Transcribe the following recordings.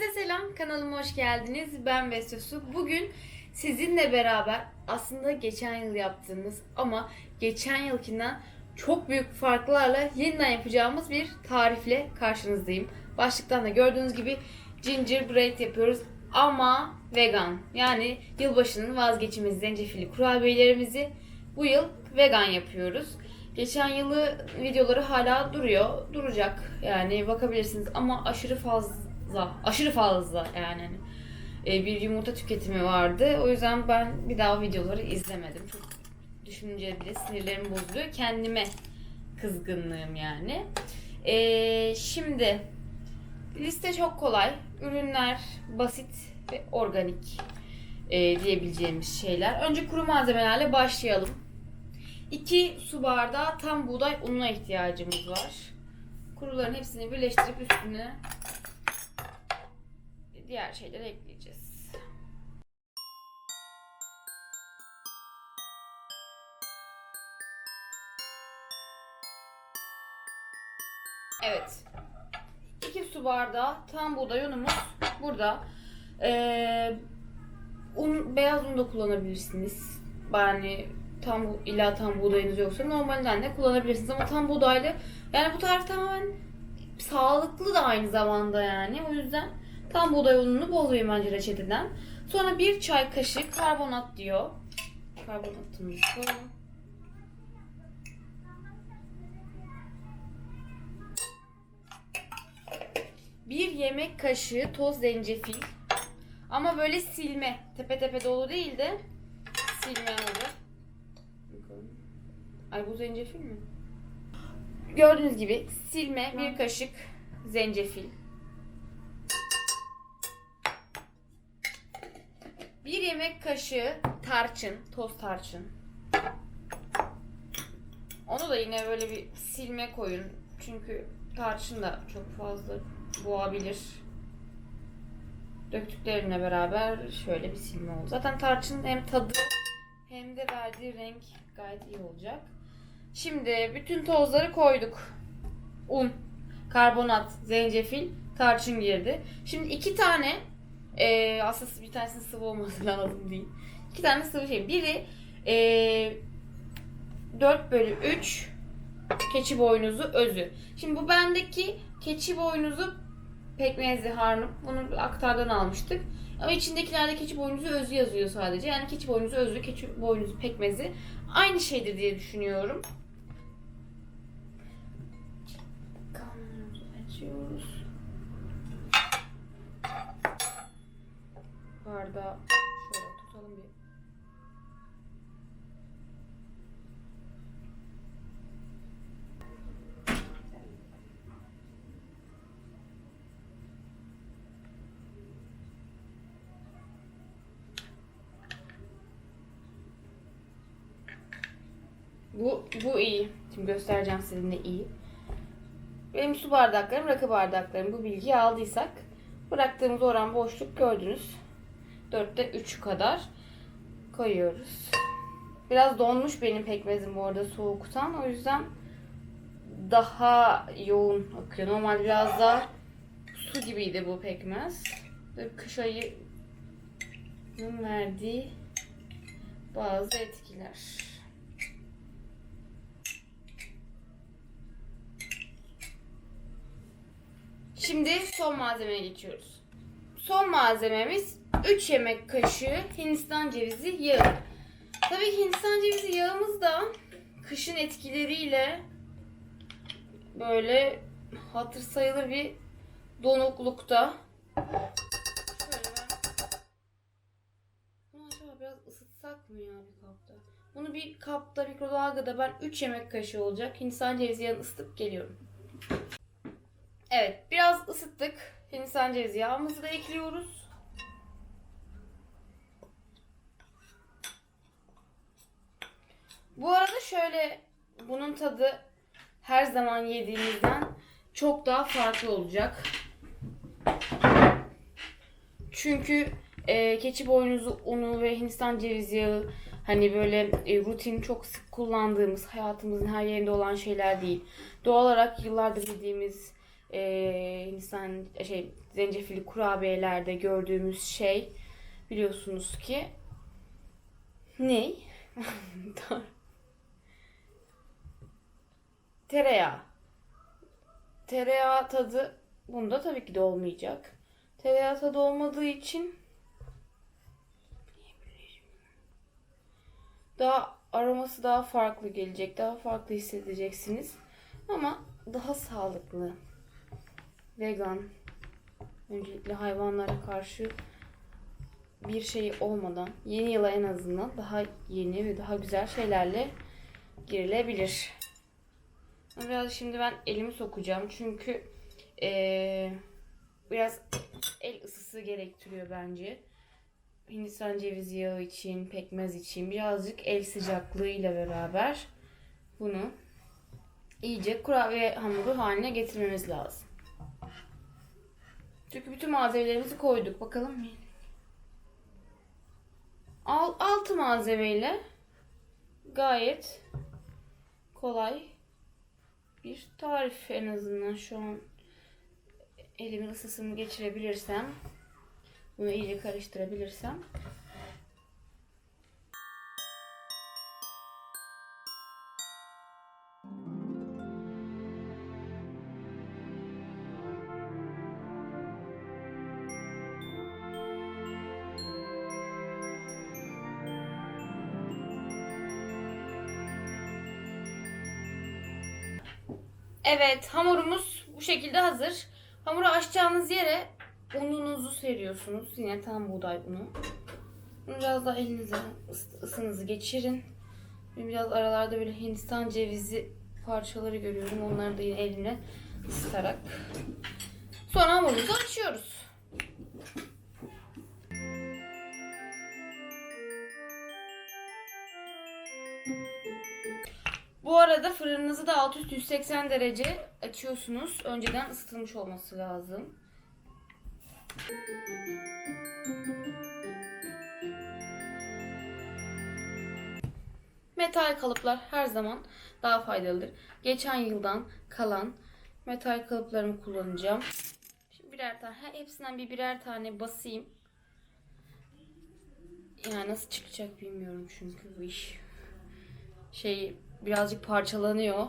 Herkese selam, kanalıma hoş geldiniz. Ben Vestosu. Bugün sizinle beraber aslında geçen yıl yaptığımız ama geçen yılkinden çok büyük farklarla yeniden yapacağımız bir tarifle karşınızdayım. Başlıktan da gördüğünüz gibi gingerbread yapıyoruz ama vegan. Yani yılbaşının vazgeçilmez zencefilli kurabiyelerimizi bu yıl vegan yapıyoruz. Geçen yılı videoları hala duruyor. Duracak yani bakabilirsiniz ama aşırı fazla, aşırı fazla yani hani, e, bir yumurta tüketimi vardı. O yüzden ben bir daha videoları izlemedim. Çok düşününce bile sinirlerim bozuluyor. Kendime kızgınlığım yani. E, şimdi liste çok kolay. Ürünler basit ve organik e, diyebileceğimiz şeyler. Önce kuru malzemelerle başlayalım. 2 su bardağı tam buğday ununa ihtiyacımız var. Kuruların hepsini birleştirip üstüne diğer şeyleri ekleyeceğiz. Evet. 2 su bardağı tam buğday unumuz burada. Ee, un, beyaz un da kullanabilirsiniz. Yani tam bu illa tam buğdayınız yoksa normalinden de kullanabilirsiniz ama tam buğdaylı yani bu tarif tamamen sağlıklı da aynı zamanda yani o yüzden tam buğday ununu bozmayın bence reçeteden. Sonra bir çay kaşığı karbonat diyor. Karbonatımızı koyalım. Bir yemek kaşığı toz zencefil. Ama böyle silme. Tepe tepe dolu değil de silme. Bakalım. Ay bu zencefil mi? Gördüğünüz gibi silme bir kaşık zencefil. Bir yemek kaşığı tarçın, toz tarçın. Onu da yine böyle bir silme koyun. Çünkü tarçın da çok fazla boğabilir. Döktüklerimle beraber şöyle bir silme oldu. Zaten tarçının hem tadı hem de verdiği renk gayet iyi olacak. Şimdi bütün tozları koyduk. Un, karbonat, zencefil, tarçın girdi. Şimdi iki tane e, aslında bir tanesinin sıvı olması lazım değil. İki tane sıvı şey. Biri e, 4 bölü 3 keçi boynuzu özü. Şimdi bu bendeki keçi boynuzu pekmezli harnum. Bunu aktardan almıştık. Ama içindekilerde keçi boynuzu özü yazıyor sadece. Yani keçi boynuzu özü, keçi boynuzu pekmezi aynı şeydir diye düşünüyorum. Kanalımızı açıyoruz. Bardağı şöyle tutalım bir. Bu, bu iyi. Şimdi göstereceğim size ne iyi. Benim su bardaklarım, rakı bardaklarım. Bu bilgiyi aldıysak bıraktığımız oran boşluk gördünüz. 4'te 3 kadar koyuyoruz. Biraz donmuş benim pekmezim bu arada soğuktan. O yüzden daha yoğun akıyor. Normal biraz daha su gibiydi bu pekmez. Kış ayının verdiği bazı etkiler. Şimdi son malzemeye geçiyoruz. Son malzememiz 3 yemek kaşığı Hindistan cevizi yağı. Tabii Hindistan cevizi yağımız da kışın etkileriyle böyle hatır sayılır bir donuklukta. Şöyle ben bunu acaba biraz ısıtsak mı ya bir kapta? Bunu bir kapta mikrodalgada ben 3 yemek kaşığı olacak Hindistan cevizi yağını ısıtıp geliyorum. Evet, biraz ısıttık. Hindistan cevizi yağımızı da ekliyoruz. Bu arada şöyle bunun tadı her zaman yediğimizden çok daha farklı olacak. Çünkü e, keçi boynuzu unu ve Hindistan cevizi yağı hani böyle e, rutin çok sık kullandığımız hayatımızın her yerinde olan şeyler değil. Doğal olarak yıllardır yediğimiz e, Hindistan şey zencefilli kurabiyelerde gördüğümüz şey biliyorsunuz ki ne? Tereyağı. Tereyağı tadı bunda tabii ki de olmayacak. Tereyağı tadı olmadığı için daha aroması daha farklı gelecek. Daha farklı hissedeceksiniz. Ama daha sağlıklı. Vegan. Öncelikle hayvanlara karşı bir şey olmadan yeni yıla en azından daha yeni ve daha güzel şeylerle girilebilir. Biraz şimdi ben elimi sokacağım çünkü eee, biraz el ısısı gerektiriyor bence. Hindistan cevizi yağı için, pekmez için birazcık el sıcaklığıyla beraber bunu iyice kurabiye hamuru haline getirmemiz lazım. Çünkü bütün malzemelerimizi koyduk. Bakalım. Al, altı malzemeyle gayet kolay bir tarif en azından şu an elimin ısısını geçirebilirsem bunu iyice karıştırabilirsem Evet, hamurumuz bu şekilde hazır. Hamuru açacağınız yere ununuzu seriyorsunuz. Yine tam buğday unu. Biraz daha elinize ıs- ısınızı geçirin. Biraz aralarda böyle Hindistan cevizi parçaları görüyorum. Onları da yine elimle ısıtarak. Sonra hamurumuzu açıyoruz. Bu arada fırınınızı da alt üst 180 derece açıyorsunuz. Önceden ısıtılmış olması lazım. Metal kalıplar her zaman daha faydalıdır. Geçen yıldan kalan metal kalıplarımı kullanacağım. Şimdi birer tane, hepsinden bir birer tane basayım. Yani nasıl çıkacak bilmiyorum çünkü bu iş şey birazcık parçalanıyor.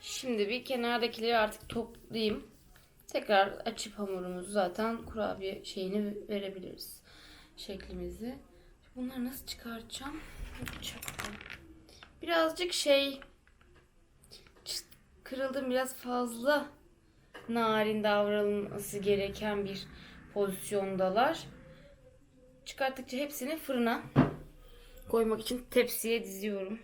Şimdi bir kenardakileri artık toplayayım. Tekrar açıp hamurumuzu zaten kurabiye şeyini verebiliriz. Şeklimizi. Bunları nasıl çıkartacağım? Bıçakla. Birazcık şey kırıldım biraz fazla narin davranılması gereken bir pozisyondalar. Çıkarttıkça hepsini fırına koymak için tepsiye diziyorum.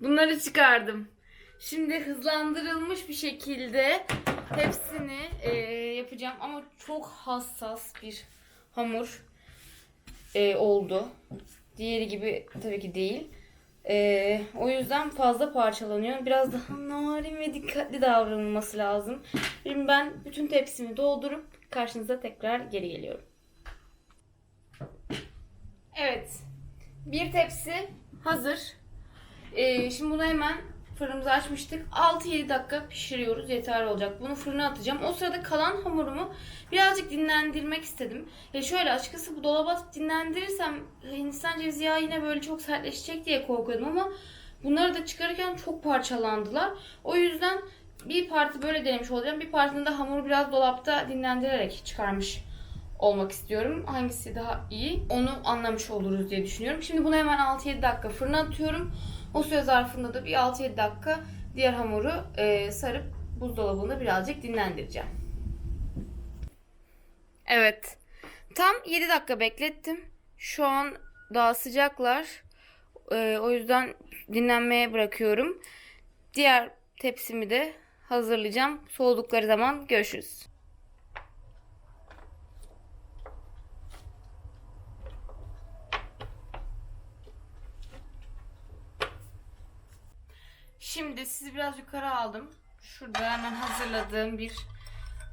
Bunları çıkardım. Şimdi hızlandırılmış bir şekilde hepsini e, yapacağım ama çok hassas bir hamur e, oldu. Diğeri gibi tabii ki değil. E, o yüzden fazla parçalanıyor. Biraz daha narin ve dikkatli davranılması lazım. Şimdi ben bütün tepsimi doldurup karşınıza tekrar geri geliyorum. Evet. Bir tepsi hazır. Ee, şimdi bunu hemen fırınımızı açmıştık. 6-7 dakika pişiriyoruz. Yeterli olacak. Bunu fırına atacağım. O sırada kalan hamurumu birazcık dinlendirmek istedim. Ya şöyle açıkçası bu dolaba dinlendirirsem Hindistan cevizi yağı yine böyle çok sertleşecek diye korkuyordum ama bunları da çıkarırken çok parçalandılar. O yüzden bir parti böyle denemiş olacağım. Bir partinde de hamuru biraz dolapta dinlendirerek çıkarmış olmak istiyorum. Hangisi daha iyi onu anlamış oluruz diye düşünüyorum. Şimdi bunu hemen 6-7 dakika fırına atıyorum. O süre zarfında da bir 6-7 dakika diğer hamuru e, sarıp buzdolabında birazcık dinlendireceğim. Evet. Tam 7 dakika beklettim. Şu an daha sıcaklar. Ee, o yüzden dinlenmeye bırakıyorum. Diğer tepsimi de hazırlayacağım. Soğudukları zaman görüşürüz. Şimdi sizi biraz yukarı aldım. Şurada hemen hazırladığım bir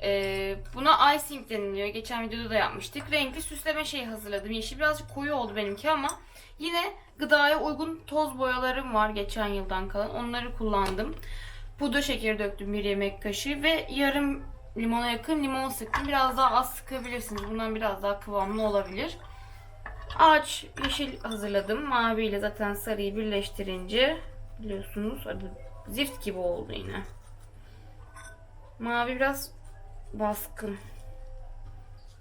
e, buna icing deniliyor. Geçen videoda da yapmıştık. Renkli süsleme şeyi hazırladım. Yeşil birazcık koyu oldu benimki ama yine gıdaya uygun toz boyalarım var geçen yıldan kalan. Onları kullandım. Pudra şekeri döktüm bir yemek kaşığı ve yarım limona yakın limon sıktım. Biraz daha az sıkabilirsiniz. Bundan biraz daha kıvamlı olabilir. Ağaç yeşil hazırladım. Mavi ile zaten sarıyı birleştirince biliyorsunuz adı zift gibi oldu yine. Mavi biraz baskın.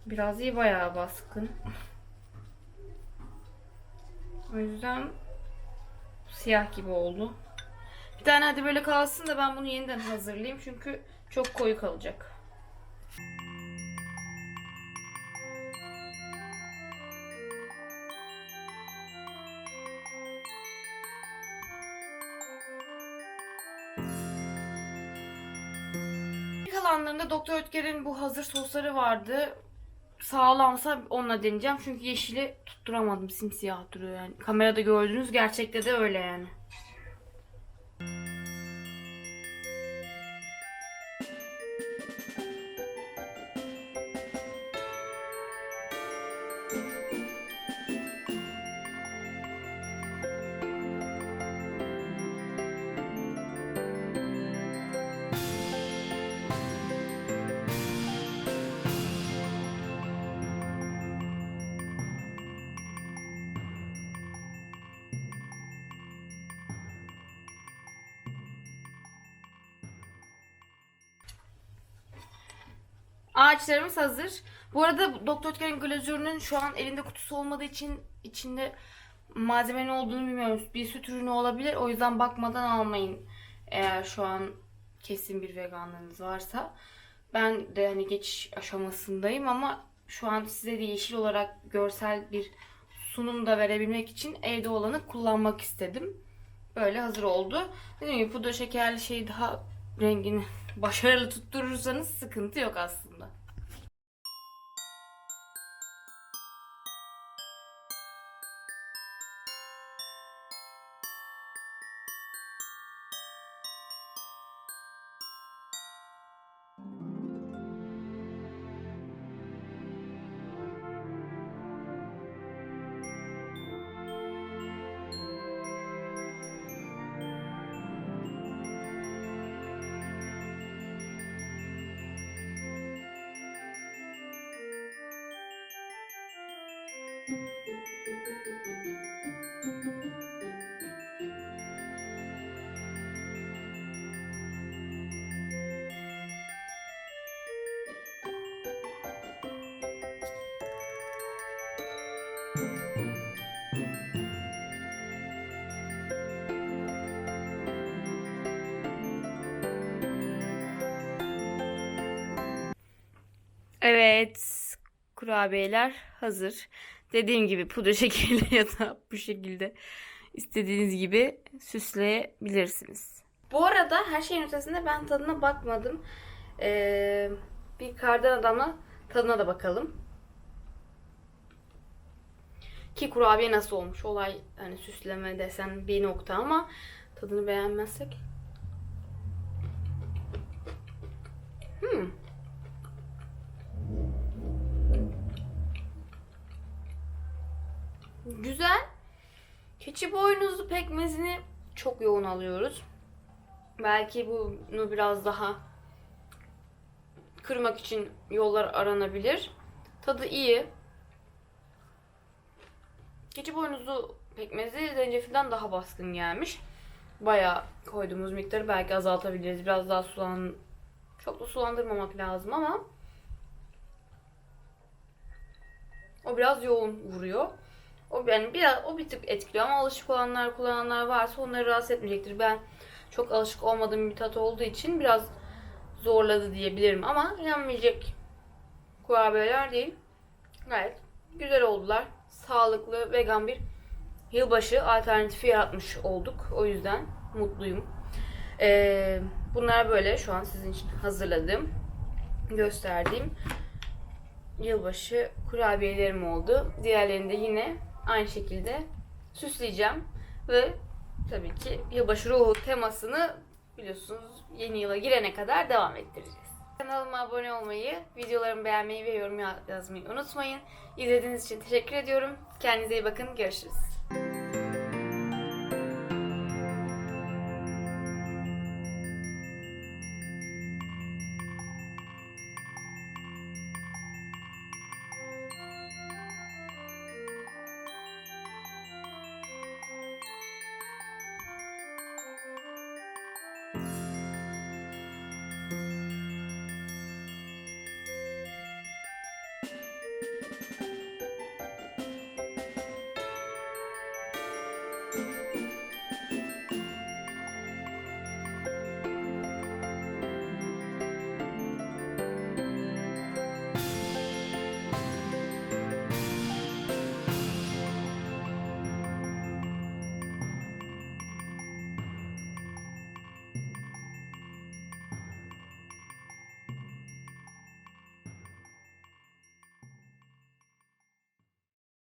Biraz iyi bayağı baskın. O yüzden siyah gibi oldu. Bir tane hadi böyle kalsın da ben bunu yeniden hazırlayayım çünkü çok koyu kalacak. Kalanlarında Doktor Ötker'in bu hazır sosları vardı. Sağlamsa onunla deneyeceğim. Çünkü yeşili tutturamadım. Simsiyah duruyor yani. Kamerada gördüğünüz gerçekte de öyle yani. Ağaçlarımız hazır. Bu arada Doktor Ötker'in glazürünün şu an elinde kutusu olmadığı için içinde malzemenin olduğunu bilmiyoruz. Bir süt ürünü olabilir. O yüzden bakmadan almayın. Eğer şu an kesin bir veganlığınız varsa. Ben de hani geçiş aşamasındayım ama şu an size de yeşil olarak görsel bir sunum da verebilmek için evde olanı kullanmak istedim. Böyle hazır oldu. Dediğim gibi pudra şekerli şey daha rengini başarılı tutturursanız sıkıntı yok aslında. Evet, kurabiyeler hazır. Dediğim gibi pudra şekeriyle ya da bu şekilde istediğiniz gibi süsleyebilirsiniz. Bu arada her şeyin ötesinde ben tadına bakmadım. Ee, bir kardan adamla tadına da bakalım. Ki kurabiye nasıl olmuş? Olay hani süsleme desen bir nokta ama tadını beğenmezsek. Hmm. Güzel. Keçi boynuzlu pekmezini çok yoğun alıyoruz. Belki bunu biraz daha kırmak için yollar aranabilir. Tadı iyi. Keçi boynuzlu pekmezi zencefilden daha baskın gelmiş. Bayağı koyduğumuz miktarı belki azaltabiliriz. Biraz daha sulan çok da sulandırmamak lazım ama o biraz yoğun vuruyor. O yani biraz o bir tık etkiliyor ama alışık olanlar kullananlar varsa onları rahatsız etmeyecektir. Ben çok alışık olmadığım bir tat olduğu için biraz zorladı diyebilirim ama yenmeyecek kurabiyeler değil. Gayet güzel oldular. Sağlıklı, vegan bir yılbaşı alternatifi yaratmış olduk. O yüzden mutluyum. Ee, bunlar böyle şu an sizin için hazırladığım, gösterdiğim yılbaşı kurabiyelerim oldu. Diğerlerini de yine aynı şekilde süsleyeceğim ve tabii ki yılbaşı ruhu temasını biliyorsunuz yeni yıla girene kadar devam ettireceğiz. Kanalıma abone olmayı, videolarımı beğenmeyi ve yorum yazmayı unutmayın. İzlediğiniz için teşekkür ediyorum. Kendinize iyi bakın. Görüşürüz.